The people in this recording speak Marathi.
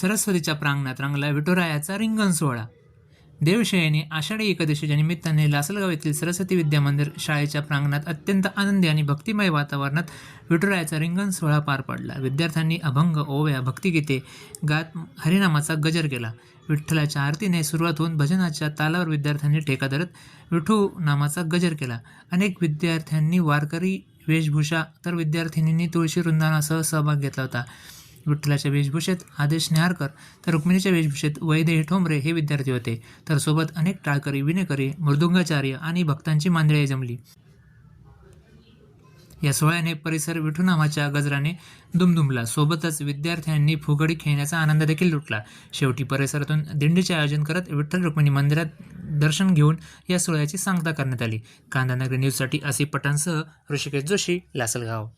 सरस्वतीच्या प्रांगणात रंगला विठुरायाचा रिंगण सोहळा. देवशयनी आषाढी एकादशीच्या निमित्ताने लासलगाव येथील सरस्वती विद्या मंदिर शाळेच्या प्रांगणात अत्यंत आनंदी आणि भक्तिमय वातावरणात विठुरायाचा रिंगण सोहळा पार पडला. विद्यार्थ्यांनी अभंग ओव्या भक्तिगीते गात हरिनामाचा गजर केला. विठ्ठलाच्या आरतीने सुरुवात होऊन भजनाच्या तालावर विद्यार्थ्यांनी ठेका धरत विठू नामाचा गजर केला. अनेक विद्यार्थ्यांनी वारकरी वेशभूषा तर विद्यार्थिनींनी तुळशी वृंदानासह सहभाग घेतला होता. विठ्ठलाच्या वेशभूषेत आदेश नेहारकर तर रुक्मिणीच्या वेशभूषेत वैदेही ठोंबरे हे विद्यार्थी होते. तर सोबत अनेक टाळकरी विनेकरी मृदुंगाचार्य आणि भक्तांची मांदळे जमली. या सोहळ्याने परिसर विठू नामाच्या गजराने दुमदुमला. सोबतच विद्यार्थ्यांनी फुगडी खेळण्याचा आनंद देखील लुटला. शेवटी परिसरातून दिंडीचे आयोजन करत विठ्ठल रुक्मिणी मंदिरात दर्शन घेऊन या सोहळ्याची सांगता करण्यात आली. कांदानगरी न्यूजसाठी असे पटांसह ऋषिकेश जोशी लासलगाव.